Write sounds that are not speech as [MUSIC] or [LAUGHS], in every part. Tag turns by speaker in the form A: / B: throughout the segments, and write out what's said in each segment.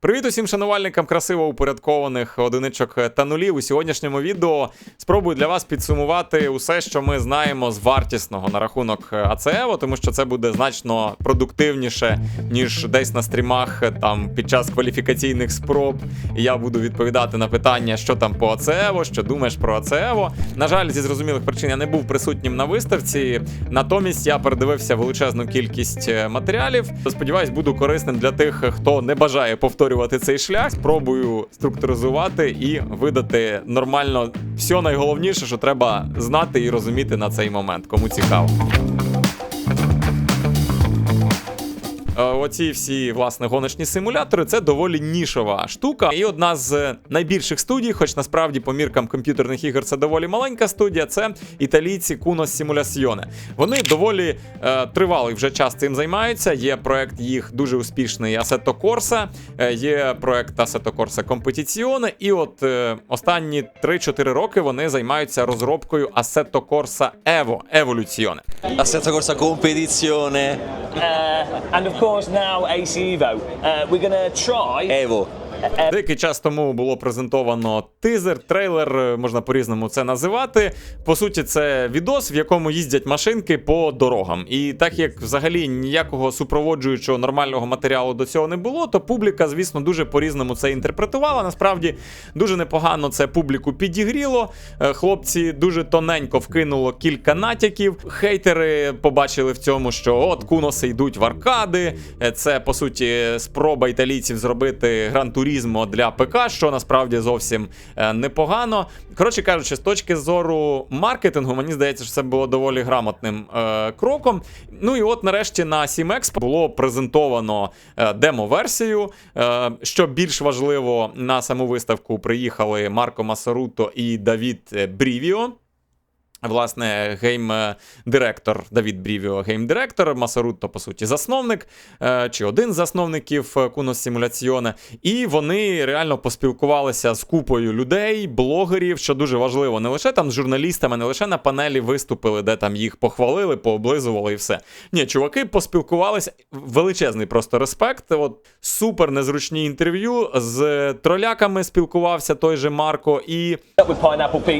A: Привіт усім шанувальникам красиво упорядкованих одиничок та нулів. У сьогоднішньому відео спробую для вас підсумувати усе, що ми знаємо з вартісного на рахунок АЦЕВО, тому що це буде значно продуктивніше, ніж десь на стрімах там під час кваліфікаційних спроб. Я буду відповідати на питання, що там по АЦЕВО, що думаєш про АЦЕВО. На жаль, зі зрозумілих причин я не був присутнім на виставці. Натомість я передивився величезну кількість е, матеріалів. Сподіваюсь, буду корисним для тих, хто не бажає повторювати цей шлях. Спробую структуризувати і видати нормально все найголовніше, що треба знати і розуміти на цей момент. Кому цікаво. Оці всі власне гоночні симулятори це доволі нішова штука. І одна з найбільших студій, хоч насправді по міркам комп'ютерних ігор це доволі маленька студія. Це італійці Kunos Simulazione. Вони доволі е, тривалий вже час цим займаються. Є проект їх дуже успішний Assetto Corsa, е, є проект Assetto Corsa Competizione, І от е, останні 3-4 роки вони займаються розробкою Assetto Corsa Evo Evoluzione.
B: Assetto corsa competizione
C: Uh, and of course now AC Evo. Uh, we're gonna try.
B: Evo.
A: Деякий час тому було презентовано тизер, трейлер, е, можна по-різному це називати. По суті, це відос, в якому їздять машинки по дорогам. І так як взагалі ніякого супроводжуючого нормального матеріалу до цього не було, то публіка, звісно, дуже по-різному це інтерпретувала. Насправді дуже непогано це публіку підігріло. Е, Хлопці дуже тоненько вкинуло кілька натяків. Хейтери побачили в цьому, що от куноси йдуть в аркади. Е, Це по суті спроба італійців зробити гран турізмо для ПК, що насправді зовсім е, непогано. Коротше кажучи, з точки зору маркетингу, мені здається, що це було доволі грамотним е, кроком. Ну і от нарешті на 7Expo було презентовано е, демо-версію. Е, що більш важливо, на саму виставку приїхали Марко Масаруто і Давід е, Брівіо. Власне, гейм-директор Давід Брівіо, гейм-директор, Масарутто, по суті, засновник, е, чи один з засновників Кунос Симуляціоне. І вони реально поспілкувалися з купою людей, блогерів, що дуже важливо, не лише там з журналістами, не лише на панелі виступили, де там їх похвалили, пооблизували і все. Ні, чуваки поспілкувалися. Величезний просто респект. От супер незручні інтерв'ю з троляками спілкувався той же Марко. І.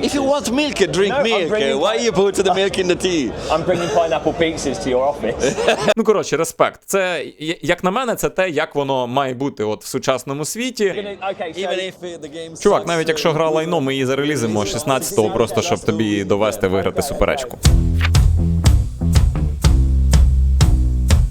B: If you want milk, drink
C: No,
B: milk. Why you put the milk in the tea?
C: I'm bringing pineapple pizzas to your office.
A: Ну, коротше, респект. Це, як на мене, це те, як воно має бути от в сучасному світі.
B: uh,
A: Чувак, навіть якщо
B: uh,
A: гра лайно, ми її зарелізимо 16-го, просто щоб тобі довести виграти суперечку.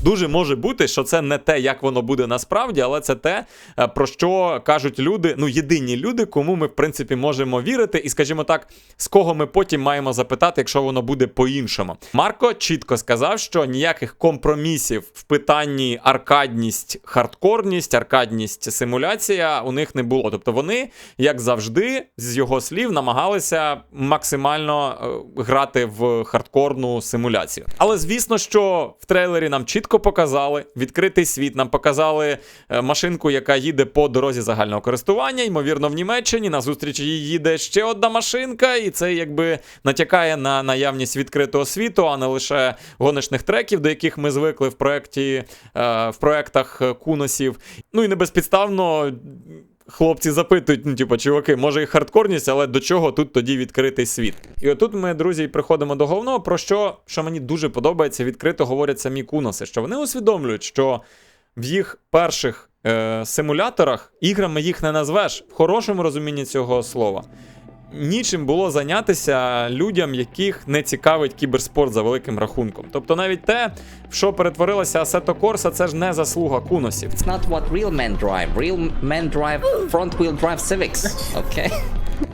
A: Дуже може бути, що це не те, як воно буде насправді, але це те, е, про що кажуть люди, ну єдині люди, кому ми в принципі можемо вірити, і скажімо так, з кого ми потім маємо запитати, якщо воно буде по-іншому. Марко чітко сказав, що ніяких компромісів в питанні аркадність, хардкорність, аркадність, симуляція у них не було. Тобто вони, як завжди, з його слів, намагалися максимально е, грати в хардкорну симуляцію. Але звісно, що в трейлері нам чітко показали відкритий світ. Нам показали е, машинку, яка їде по дорозі загального користування. Ймовірно, в Німеччині на зустріч їй їде ще одна машинка, і це якби натякає на наявність відкритого світу, а не лише гоночних треків, до яких ми звикли в проекті е, в проектах е, куносів. Ну і не безпідставно. Хлопці запитують, ну, типу, чуваки, може і хардкорність, але до чого тут тоді відкритий світ? І отут ми, друзі, приходимо до головного, про що, що мені дуже подобається, відкрито говорять самі куноси, що вони усвідомлюють, що в їх перших е, симуляторах іграми їх не назвеш в хорошому розумінні цього слова. Нічим було зайнятися людям, яких не цікавить кіберспорт за великим рахунком. Тобто навіть те, в що перетворилося Assetto Corsa, це ж не заслуга куносів.
D: It's not what real men drive. Real men drive front-wheel drive Civics. Okay.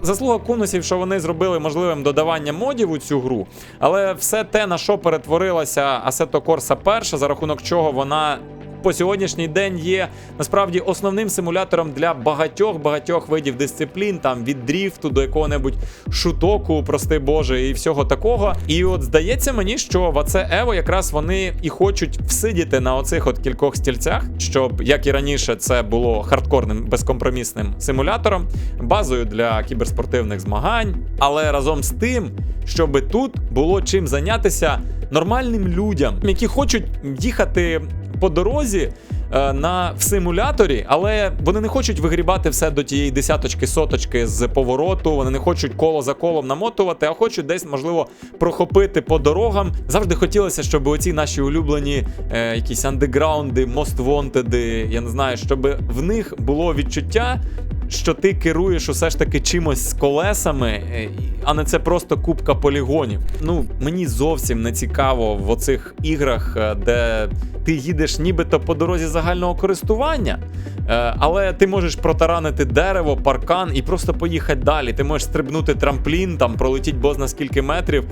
A: Заслуга кунусів, що вони зробили можливим додавання модів у цю гру, але все те, на що перетворилася Assetto Corsa перша, за рахунок чого вона. По сьогоднішній день є насправді основним симулятором для багатьох багатьох видів дисциплін, там від дріфту до якого-небудь шутоку, прости Боже, і всього такого. І от здається мені, що в АЦ Ево якраз вони і хочуть всидіти на оцих от кількох стільцях, щоб як і раніше це було хардкорним безкомпромісним симулятором, базою для кіберспортивних змагань, але разом з тим, щоб тут було чим зайнятися нормальним людям, які хочуть їхати по дорозі е, на в симуляторі, але вони не хочуть вигрібати все до тієї десяточки, соточки з повороту. Вони не хочуть коло за колом намотувати, а хочуть десь, можливо, прохопити по дорогам. Завжди хотілося, щоб оці наші улюблені е, якісь андеграунди, мост вонтеди, я не знаю, щоб в них було відчуття. Що ти керуєш усе ж таки чимось з колесами, е, а не це просто кубка полігонів. Ну мені зовсім не цікаво в оцих іграх, е, де ти їдеш нібито по дорозі загального користування, е, але ти можеш протаранити дерево, паркан і просто поїхати далі. Ти можеш стрибнути трамплін, там пролетіть бозна скільки метрів.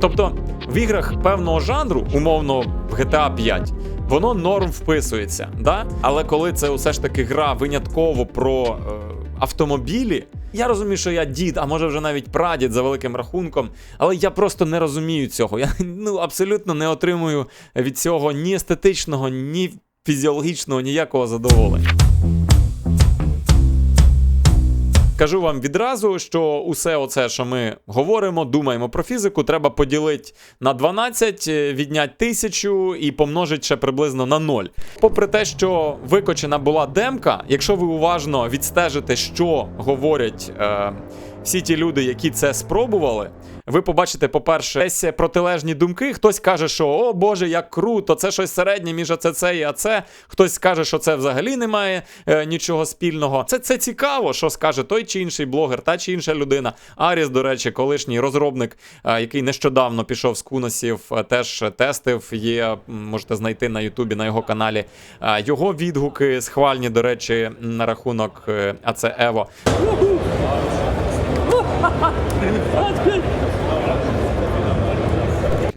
A: Тобто в іграх певного жанру, умовно в GTA 5, воно норм вписується, да? але коли це все ж таки гра винятково про автомобілі. Я розумію, що я дід, а може вже навіть прадід за великим рахунком, але я просто не розумію цього. Я ну, абсолютно не отримую від цього ні естетичного, ні фізіологічного, ніякого задоволення. Кажу вам відразу, що усе оце, що ми говоримо, думаємо про фізику, треба поділити на 12, е, відняти тисячу і помножити ще приблизно на 0. Попри те, що викочена була демка, якщо ви уважно відстежите, що говорять е, всі ті люди, які це спробували, ви побачите, по-перше, десь протилежні думки. Хтось каже, що о Боже, як круто, це щось середнє між АЦЦ і АЦ. Хтось каже, що це взагалі немає е, нічого спільного. Це, це цікаво, що скаже той чи інший блогер, та чи інша людина. Аріс, до речі, колишній розробник, е, який нещодавно пішов з куносів, е, теж тестив. Є, можете знайти на Ютубі на його каналі. Е, його відгуки схвальні, до речі, на рахунок е, АЦ Ево. Hadi.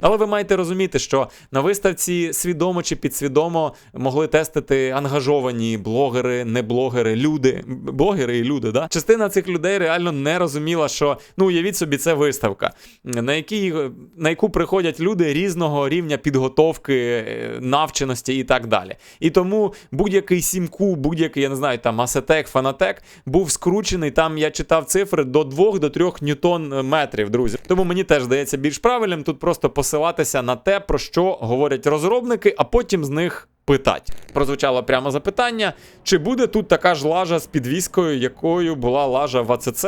A: Але ви маєте розуміти, що на виставці свідомо чи підсвідомо могли тестити ангажовані блогери, не блогери, люди, блогери і люди. Да? Частина цих людей реально не розуміла, що ну уявіть собі, це виставка, на якій на яку приходять люди різного рівня підготовки, е, навченості і так далі. І тому будь-який сімку, будь-який, я не знаю, там асетек, фанатек був скручений. Там я читав цифри до 2 до 3 ньютон метрів, друзі. Тому мені теж здається більш правильним тут просто посилатися на те, про що говорять розробники, а потім з них. Питать прозвучало прямо запитання: чи буде тут така ж лажа з підвіскою, якою була лажа в АЦЦ?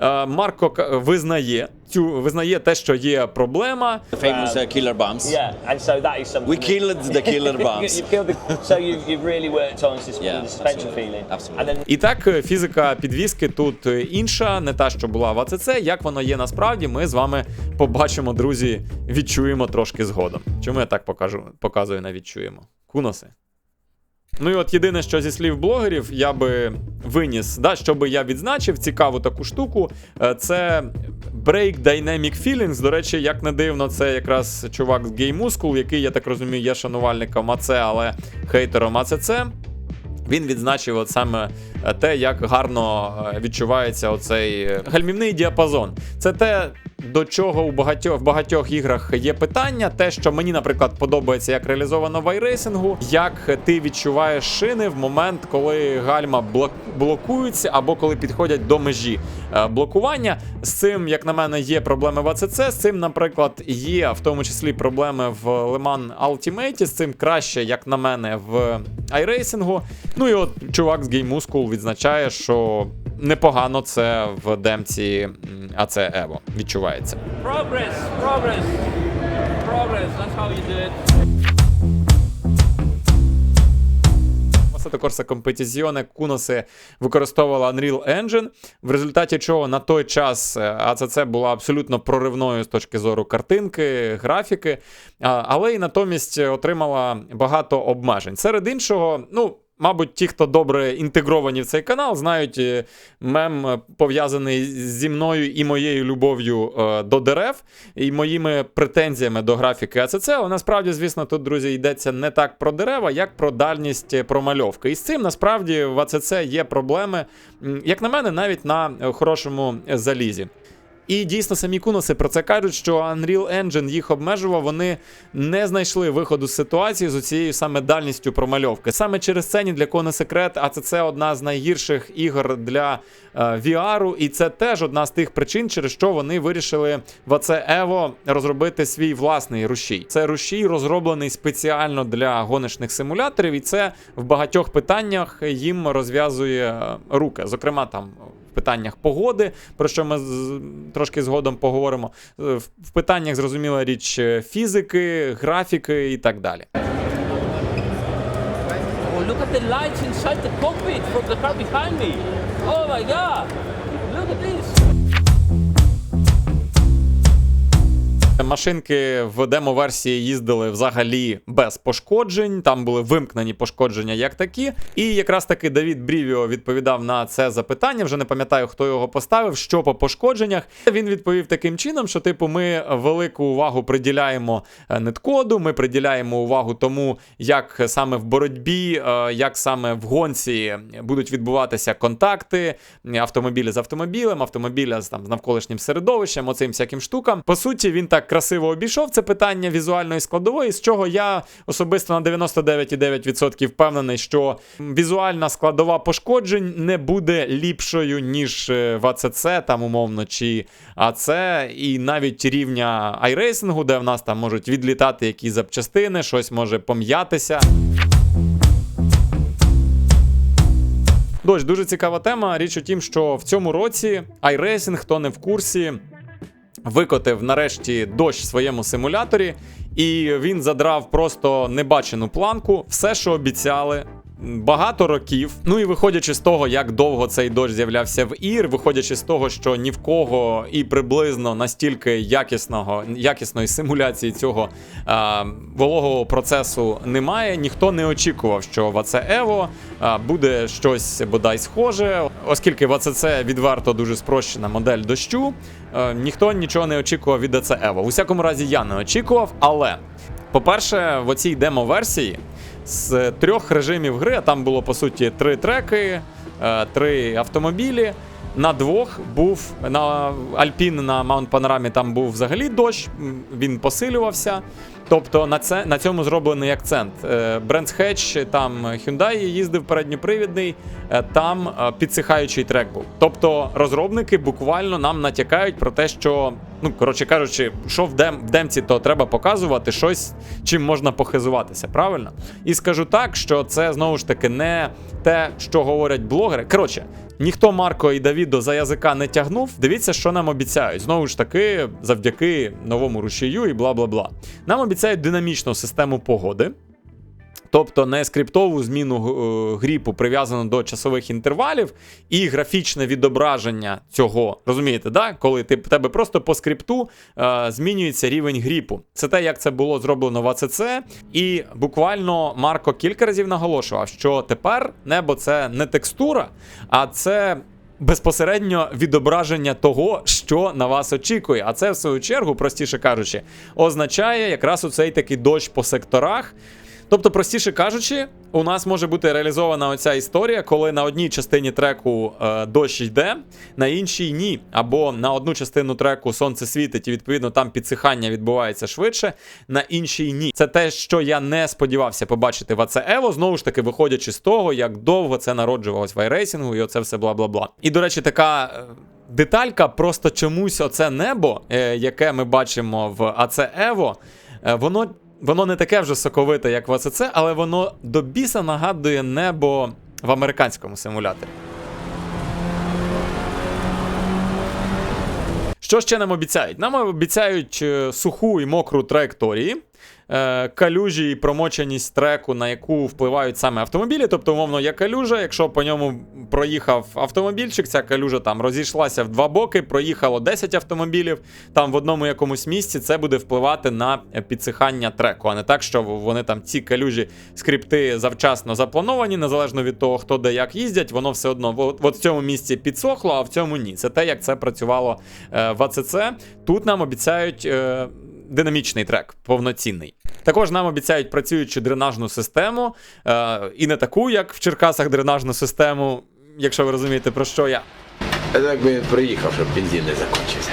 A: Е, Марко к- визнає цю визнає те, що є проблема.
B: Famous uh, killer bumps.
C: Yeah, and so that is something.
B: We killed the [LAUGHS] killer bumps.
C: you [LAUGHS] killed the, so you've, you've really worked on sus-
B: Yeah,
C: the suspension
B: absolutely.
C: feeling.
B: Absolutely.
C: And then
A: І так, е, фізика підвіски тут е, інша, не та, що була в АЦЦ. Як воно є насправді, ми з вами побачимо, друзі, відчуємо трошки згодом. Чому я так покажу, показую на відчуємо? Куноси. Ну і от єдине, що зі слів блогерів, я би виніс, да, що би я відзначив, цікаву таку штуку. е, Це Break Dynamic Feelings. До речі, як не дивно, це якраз чувак з Game Muscle, який, я так розумію, є шанувальником АЦ, але хейтером АЦЦ. Він відзначив от саме е, те, як гарно е, відчувається оцей гальмівний діапазон. Це те, до чого у багатьох в багатьох іграх є питання. Те, що мені, наприклад, подобається, як реалізовано в iRacing, як ти відчуваєш шини в момент, коли гальма блок- блокуються, або коли підходять до межі е, блокування. З цим, як на мене, є проблеми в АЦЦ. З цим, наприклад, є в тому числі проблеми в Mans Ultimate. З цим краще, як на мене, в iRacing. Ну і от чувак з Game Muscle відзначає, що непогано це в демці АЦ Evo відчувається.
E: Progress, progress, progress. That's how you do it.
A: Assetto Corsa Competizione Куноси використовувала Unreal Engine, в результаті чого на той час е, АЦЦ була абсолютно проривною з точки зору картинки, графіки, але і натомість отримала багато обмежень. Серед іншого, ну. Мабуть, ті, хто добре інтегровані в цей канал, знають е, мем е, пов'язаний зі мною і моєю любов'ю е, до дерев, і моїми претензіями до графіки АЦЦ. Але насправді, звісно, тут, друзі, йдеться не так про дерева, як про дальність промальовки. І з цим насправді в АЦЦ є проблеми, як на мене, навіть на хорошому залізі. І дійсно самі куноси про це кажуть, що Unreal Engine їх обмежував, вони не знайшли виходу з ситуації з цією саме дальністю промальовки. Саме через це ні для кого не секрет, а це, це одна з найгірших ігор для е, VR, і це теж одна з тих причин, через що вони вирішили в оце Evo розробити свій власний рушій. Це рушій розроблений спеціально для гоночних симуляторів, і це в багатьох питаннях їм розв'язує е, руки. Зокрема, там питаннях погоди, про що ми трошки згодом поговоримо. Е, В, в питаннях зрозуміла річ е, фізики, графіки і так далі.
E: Oh, look at the lights inside the cockpit from the car behind me. Oh my god.
A: Машинки в демо-версії їздили взагалі без пошкоджень. Там були вимкнені пошкодження як такі. І якраз таки Давід Брівіо відповідав на це запитання. Вже не пам'ятаю, хто його поставив. Що по пошкодженнях. Він відповів таким чином, що типу ми велику увагу приділяємо е, неткоду, ми приділяємо увагу тому, як саме в боротьбі, е, як саме в гонці будуть відбуватися контакти автомобілі з автомобілем, автомобіля з там з навколишнім середовищем, оцим всяким штукам. По суті, він так красиво обійшов це питання візуальної складової, з чого я особисто на 99,9% впевнений, що візуальна складова пошкоджень не буде ліпшою, ніж е, в АЦЦ, там умовно, чи АЦ, і навіть рівня айрейсингу, де в нас там можуть відлітати якісь запчастини, щось може пом'ятися. Дощ, дуже цікава тема. Річ у тім, що в цьому році iRacing, хто не в курсі, викотив нарешті дощ в своєму симуляторі, і він задрав просто небачену планку. Все, що обіцяли. Багато років. Ну і виходячи з того, як довго цей дощ з'являвся в ір, виходячи з того, що ні в кого і приблизно настільки якісного, якісної симуляції цього а, вологого процесу немає, ніхто не очікував, що в АЦ Ево буде щось бодай схоже, оскільки в відверто дуже спрощена модель дощу. е, ніхто нічого не очікував від АЦ Ево. У всякому разі, я не очікував, але. По-перше, в оцій демо-версії з трьох режимів гри, а там було по суті три треки, е, три автомобілі. На двох був на Альпін на Маунт Панорамі там був взагалі дощ, він посилювався. Тобто на це на цьому зроблений акцент. Брендс Хедж, там Hyundai їздив передньопривідний, е, там е, підсихаючий трек був. Тобто розробники буквально нам натякають про те, що, ну коротше кажучи, що в, дем, в демці, то треба показувати щось, чим можна похизуватися, правильно? І скажу так, що це знову ж таки не те, що говорять блогери. Коротше, ніхто Марко і Давідо за язика не тягнув. Дивіться, що нам обіцяють. Знову ж таки, завдяки новому рушію і бла бла бла. Нам обіцяють динамічну систему погоди. Тобто не скриптову зміну е, гріпу прив'язану до часових інтервалів і графічне відображення цього. Розумієте, да? коли ти тебе просто по скрипту е, змінюється рівень гріпу. Це те, як це було зроблено в АЦЦ, і буквально Марко кілька разів наголошував, що тепер небо це не текстура, а це. Безпосередньо відображення того, що на вас очікує. А це, в свою чергу, простіше кажучи, означає якраз оцей такий дощ по секторах. Тобто, простіше кажучи, у нас може бути реалізована оця історія, коли на одній частині треку е, дощ йде, на іншій ні. Або на одну частину треку сонце світить, і відповідно там підсихання відбувається швидше, на іншій ні. Це те, що я не сподівався побачити в АЦ Ево, знову ж таки, виходячи з того, як довго це народжувалось в айрейсингу, і оце все бла бла бла. І до речі, така. е, Деталька, просто чомусь оце небо, е, яке ми бачимо в АЦ Ево, е, воно Воно не таке вже соковите, як в АЦЦ, але воно до біса нагадує небо в американському симуляторі. Що ще нам обіцяють? Нам обіцяють е, суху і мокру траєкторії, е, калюжі і промоченість треку, на яку впливають саме автомобілі. Тобто, умовно, є калюжа, якщо по ньому проїхав автомобільчик, ця калюжа там розійшлася в два боки, проїхало 10 автомобілів. Там в одному якомусь місці це буде впливати на підсихання треку, а не так, що вони там ці калюжі скрипти завчасно заплановані, незалежно від того, хто де як їздять, воно все одно от, в цьому місці підсохло, а в цьому ні. Це те, як це працювало е, в АЦЦ. Тут нам обіцяють. Е, Динамічний трек, повноцінний. Також нам обіцяють працюючу дренажну систему, е, і не таку, як в Черкасах дренажну систему, якщо ви розумієте, про що я.
F: Так би приїхав, щоб бензин не закінчився.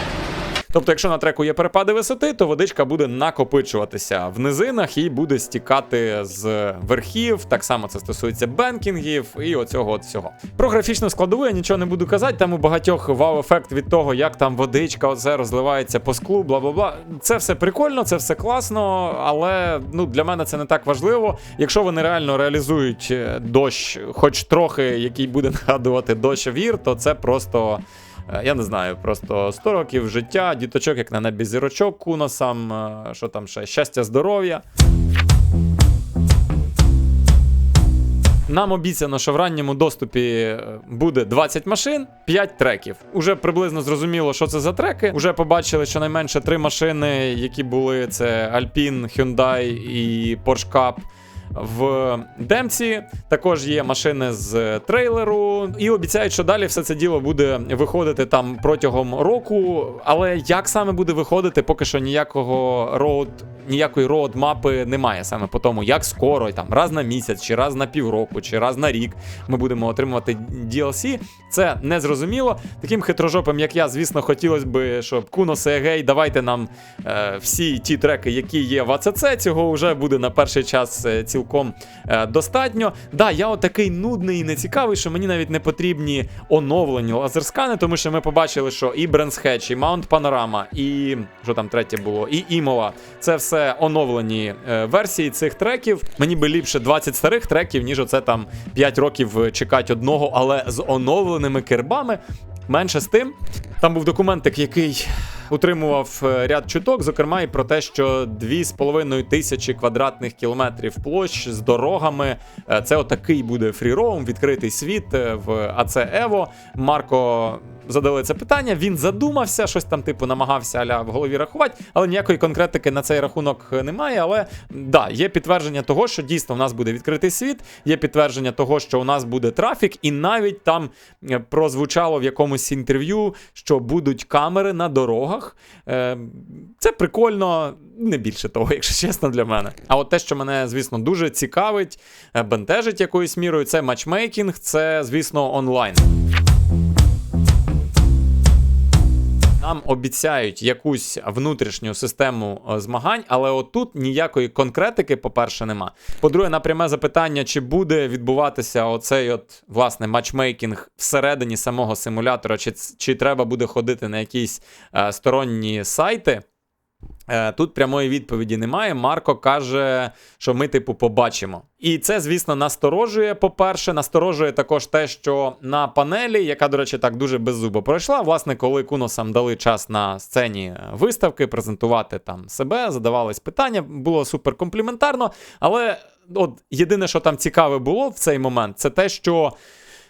A: Тобто, якщо на треку є перепади висоти, то водичка буде накопичуватися в низинах і буде стікати з верхів. Так само це стосується бенкінгів і оцього от всього. Про графічну складову я нічого не буду казати. Там у багатьох вау-ефект від того, як там водичка оце розливається по склу, бла бла бла. Це все прикольно, це все класно, але ну для мене це не так важливо. Якщо вони реально реалізують е, дощ, хоч трохи, який буде [LAUGHS] нагадувати дощ вір, то це просто. Е, Я не знаю, просто 100 років життя, діточок, як на небі зірочок, куносам, е, що там ще, щастя, здоров'я. Нам обіцяно, що в ранньому доступі е, буде 20 машин, 5 треків. Уже приблизно зрозуміло, що це за треки. Уже побачили щонайменше три машини, які були: це Alpine, Hyundai і Porsche Cup. В демці також є машини з трейлеру, і обіцяють, що далі все це діло буде виходити там протягом року. Але як саме буде виходити, поки що ніякого роуд, ніякої роуд-мапи немає саме по тому, як скоро, там раз на місяць, чи раз на півроку, чи раз на рік ми будемо отримувати DLC. Це не зрозуміло. Таким хитрожопим, як я, звісно, хотілося б, щоб Kuno Seagay, давайте нам е, всі ті треки, які є в АЦЦ, цього вже буде на перший час е, цілком е, достатньо. Да, я отакий нудний і нецікавий, що мені навіть не потрібні оновлені лазерскани, тому що ми побачили, що і Hatch, і Mount Panorama, і що там третє було, і Імола. Це все оновлені е, версії цих треків. Мені би ліпше 20 старих треків, ніж оце там 5 років е, чекати одного, але з оновленими кербами. Менше з тим, там був документик, який утримував е, ряд чуток, зокрема і про те, що 2,5 тисячі квадратних кілометрів площ з дорогами. Це отакий буде фріроум, відкритий світ в АЦ Ево. Марко задали це питання. Він задумався, щось там, типу, намагався аля в голові рахувати, але ніякої конкретики на цей рахунок немає. Але да, є підтвердження того, що дійсно в нас буде відкритий світ, є підтвердження того, що у нас буде трафік, і навіть там е, прозвучало в якомусь інтерв'ю, що будуть камери на дорогах. Е, Це прикольно, не більше того, [LAUGHS] якщо чесно, для мене. А от те, що мене, звісно, дуже цікавить, е, бентежить якоюсь мірою, це матчмейкінг, це, звісно, онлайн. Нам обіцяють якусь внутрішню систему е, змагань, але отут ніякої конкретики, по-перше, нема. По-друге, на пряме запитання, чи буде відбуватися оцей от власне матчмейкінг всередині самого симулятора, чи, чи треба буде ходити на якісь е, сторонні сайти. Е, Тут прямої відповіді немає. Марко каже, що ми, типу, побачимо. І це, звісно, насторожує. По-перше, насторожує також те, що на панелі, яка, до речі, так дуже беззубо пройшла, власне, коли Куносам дали час на сцені виставки, презентувати там себе, задавались питання, було супер компліментарно. Але от єдине, що там цікаве було в цей момент, це те, що.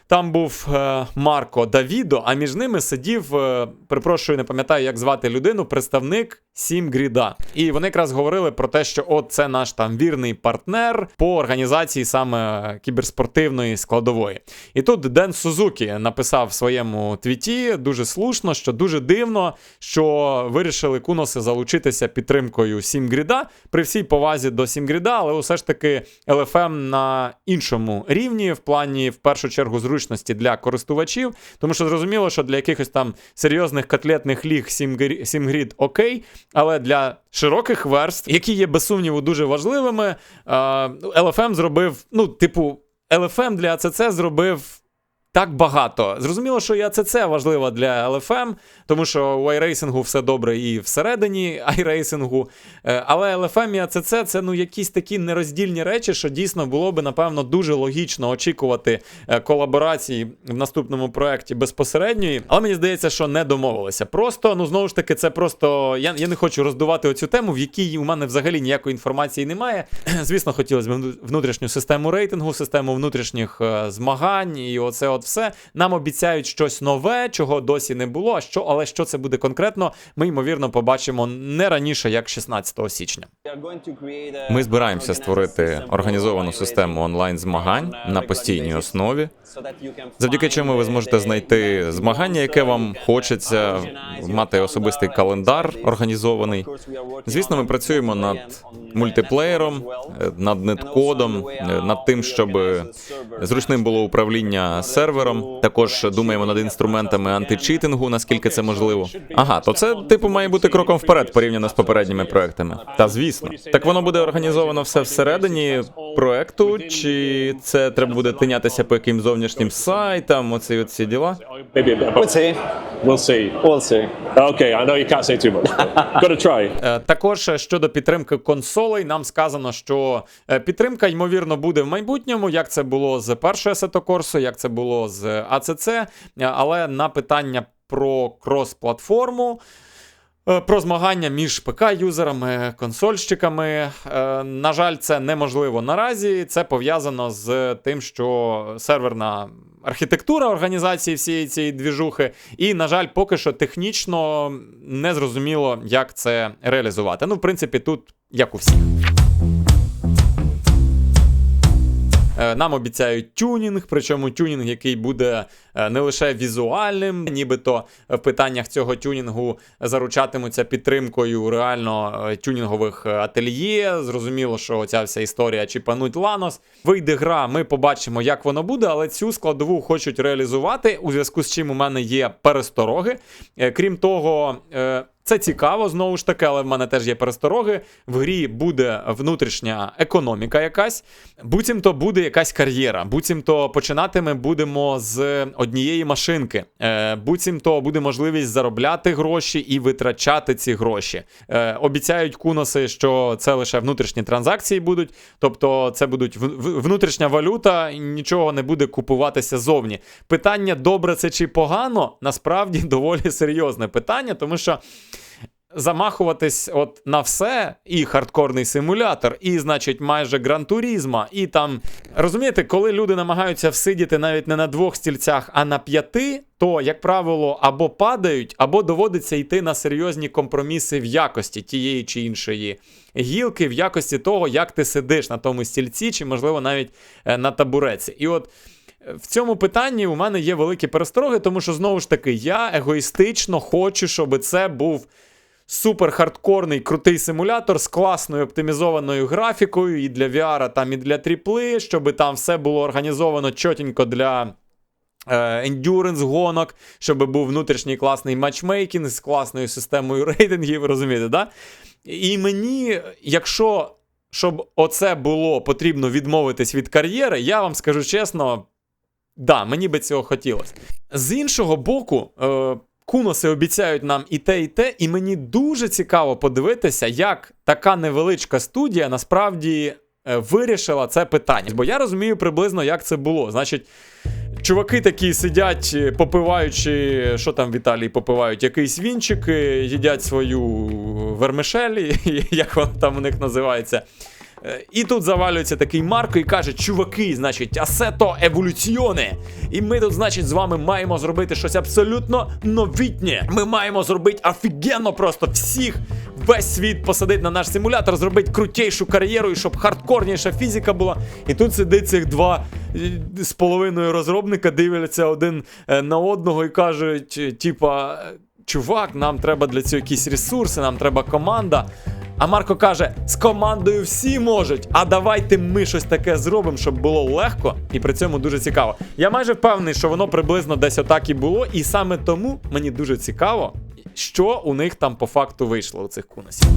A: Там був е, Марко Давідо, а між ними сидів, е, перепрошую, не пам'ятаю, як звати людину, представник Сімгріда. І вони якраз говорили про те, що от це наш там вірний партнер по організації саме кіберспортивної складової. І тут Ден Сузукі написав в своєму твіті дуже слушно, що дуже дивно, що вирішили куноси залучитися підтримкою Сімгріда при всій повазі до Сімгріда, але усе ж таки LFM на іншому рівні, в плані в першу чергу зручності для користувачів, тому що зрозуміло, що для якихось там серйозних котлетних ліг Сімгрі- Сімгрід окей, але для широких верств, які є без сумніву дуже важливими, LFM зробив, ну, типу, LFM для АЦЦ зробив. Так багато. Зрозуміло, що і АЦЦ важлива для LFM, тому що у iRacing все добре і всередині iRacing. Е, Але LFM і ACC це ну якісь такі нероздільні речі, що дійсно було би, напевно, дуже логічно очікувати е, колаборації в наступному проєкті безпосередньої. Але мені здається, що не домовилися. Просто, ну знову ж таки, це просто. Я, я не хочу роздувати оцю тему, в якій у мене взагалі ніякої інформації немає. Звісно, хотілося б внутрішню систему рейтингу, систему внутрішніх е, змагань, і оце от все. Нам обіцяють щось нове, чого досі не було. А що, але що це буде конкретно, ми ймовірно побачимо не раніше, як 16 січня.
F: Ми збираємося створити організовану систему онлайн змагань на постійній основі, завдяки чому ви зможете знайти змагання, яке вам хочеться, мати особистий календар організований. Звісно, ми працюємо над мультиплеєром, над неткодом, над тим, щоб зручним було управління сервером. Сервером. Також думаємо над інструментами античитингу, наскільки це можливо. Ага, то це типу має бути кроком вперед порівняно з попередніми проектами. Та звісно, так воно буде організовано все всередині проекту, чи це треба буде тинятися по якимсь зовнішнім сайтам? Оці оці діла.
G: Maybe a bit of
B: We'll
G: both.
B: see.
G: We'll see.
B: We'll see.
G: Okay, I know you can't say too much. Got to try. [LAUGHS]
A: Також е, щодо підтримки консолей, нам сказано, що е, підтримка ймовірно буде в майбутньому, як це було з Assetto Corsa, як це було з е, але на питання про крос-платформу. е, Про змагання між ПК-юзерами, консольщиками. Е, На жаль, це неможливо наразі. Це пов'язано з тим, що серверна архітектура організації всієї цієї двіжухи, і, на жаль, поки що технічно не зрозуміло, як це реалізувати. Ну, в принципі, тут як у всіх. Нам обіцяють тюнінг, причому тюнінг, який буде е, не лише візуальним, нібито в питаннях цього тюнінгу заручатимуться підтримкою реально е, тюнінгових е, ательє. Зрозуміло, що ця вся історія чіпануть Ланос. Вийде гра, ми побачимо, як воно буде, але цю складову хочуть реалізувати, у зв'язку з чим у мене є перестороги. Е, Крім того, е, це цікаво, знову ж таки, але в мене теж є перестороги. В грі буде внутрішня економіка якась, буцімто буде якась кар'єра, буцімто починати ми будемо з однієї машинки, е, буцімто буде можливість заробляти гроші і витрачати ці гроші. Е, обіцяють куноси, що це лише внутрішні транзакції будуть, тобто це будуть внутрішня валюта, нічого не буде купуватися зовні. Питання, добре це чи погано, насправді [LAUGHS] доволі серйозне питання, тому що замахуватись от на все, і хардкорний симулятор, і, значить, майже гран-турізма, і там. Розумієте, коли люди намагаються всидіти навіть не на двох стільцях, а на п'яти, то, як правило, або падають, або доводиться йти на серйозні компроміси в якості тієї чи іншої гілки, в якості того, як ти сидиш на тому стільці, чи, можливо, навіть е, на табуреці. І от. В цьому питанні у мене є великі перестороги, тому що знову ж таки я егоїстично хочу, щоб це був супер хардкорний крутий симулятор з класною оптимізованою графікою і для VR, там і для тріпли, щоб там все було організовано чотенько для. Ендюренс гонок, щоб був внутрішній класний матчмейкінг з класною системою [LAUGHS] рейтингів, розумієте, да? І мені, якщо щоб оце було потрібно відмовитись від кар'єри, я вам скажу чесно, да, мені би цього хотілося. З іншого боку, е, куноси обіцяють нам і те, і те, і мені дуже цікаво подивитися, як така невеличка студія насправді е, вирішила це питання. Бо я розумію приблизно, як це було. Значить. Чуваки такі сидять, е, попиваючи, що там в Італії попивають, якийсь вінчик, е, їдять свою вермишелі, [LAUGHS] як воно там у них називається. Е, І тут завалюється такий Марко і каже: чуваки, значить, асето еволюціоне. І ми тут, значить, з вами маємо зробити щось абсолютно новітнє. Ми маємо зробити офігенно просто всіх. Весь світ посадити на наш симулятор, зробити крутейшу кар'єру, і щоб хардкорніша фізика була. І тут сидить цих два е, з половиною розробника, дивляться один е, на одного і кажуть, типа, «Е, чувак, нам треба для цього якісь ресурси, нам треба команда. А Марко каже: з командою всі можуть, а давайте ми щось таке зробимо, щоб було легко і при цьому дуже цікаво. Я майже впевнений, що воно приблизно десь отак і було, і саме тому мені дуже цікаво, що у них там по факту вийшло у цих кунасів.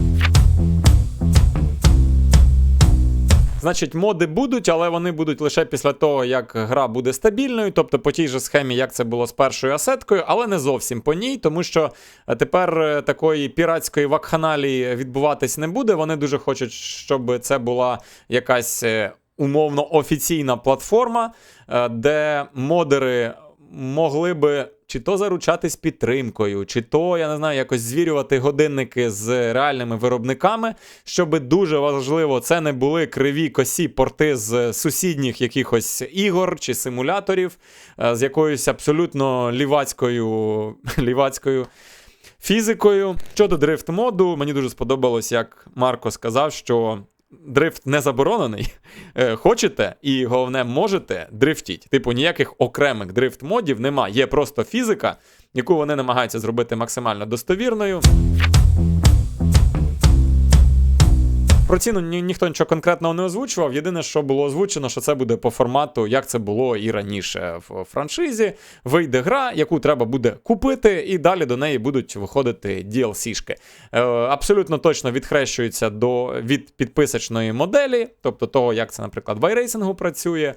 A: Значить, моди будуть, але вони будуть лише після того, як гра буде стабільною, тобто по тій же схемі, як це було з першою асеткою, але не зовсім по ній, тому що е, тепер е, такої піратської вакханалії відбуватись не буде. Вони дуже хочуть, щоб це була якась е, умовно офіційна платформа, де модери могли би чи то заручатись підтримкою, чи то, я не знаю, якось звірювати годинники з реальними виробниками, щоб дуже важливо, це не були криві косі порти з сусідніх якихось ігор чи симуляторів, е, з якоюсь абсолютно лівацькою, [LAUGHS] лівацькою фізикою. Щодо дрифт моду, мені дуже сподобалось, як Марко сказав, що. Дрифт не заборонений. Е, Хочете і головне можете дрифтіть. Типу, ніяких окремих дрифт модів нема. Є просто фізика, яку вони намагаються зробити максимально достовірною. Про ціну ні, ніхто нічого конкретного не озвучував. Єдине, що було озвучено, що це буде по формату, як це було і раніше в франшизі. Вийде гра, яку треба буде купити, і далі до неї будуть виходити DLC-шки. Е, абсолютно точно відхрещується до від підписочної моделі, тобто того, як це, наприклад, в iRacing працює.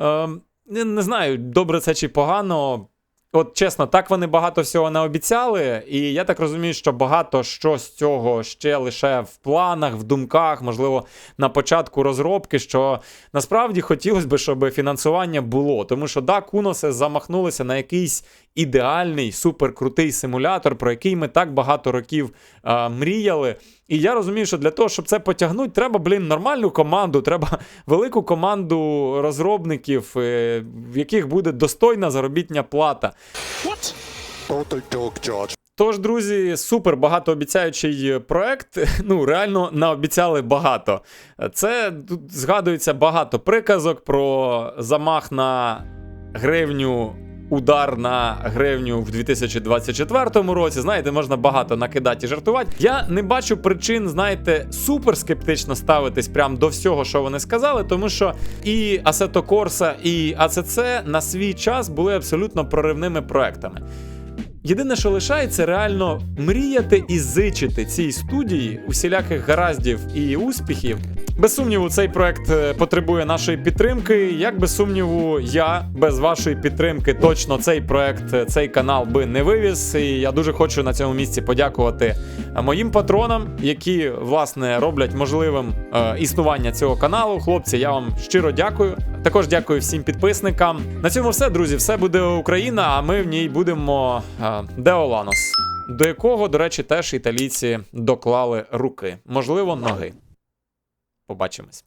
A: Е, не, знаю, добре це чи погано. От чесно, так вони багато всього не обіцяли, і я так розумію, що багато що з цього ще лише в планах, в думках, можливо, на початку розробки, що насправді хотілося б, щоб фінансування було. Тому що да, Куноси замахнулися на якийсь ідеальний, суперкрутий симулятор, про який ми так багато років а, мріяли. І я розумію, що для того, щоб це потягнути, треба, блін, нормальну команду, треба [LAUGHS] велику команду розробників, е, в яких буде достойна заробітня плата. Тож, друзі, супер багатообіцяючий проект. [LAUGHS] Ну, реально наобіцяли багато. Це тут згадується багато приказок про замах на гривню. Удар на гривню в 2024 році. Знаєте, можна багато накидати і жартувати. Я не бачу причин, знаєте, супер скептично ставитись прям до всього, що вони сказали, тому що і Assetto Corsa, і ACC на свій час були абсолютно проривними проектами. Єдине, що лишається, реально мріяти і зичити цій студії усіляких гараздів і успіхів. Без сумніву, цей проект е, потребує нашої підтримки. Як без сумніву, я без вашої підтримки точно цей проект, е, цей канал би не вивіз. І я дуже хочу на цьому місці подякувати е, моїм патронам, які власне роблять можливим існування цього каналу. Хлопці, я вам щиро дякую. Також дякую всім підписникам. На цьому все, друзі. Все буде Україна, а ми в ній будемо е, Деоланос, до якого, до речі, теж італійці доклали руки, можливо, ноги. Побачимось.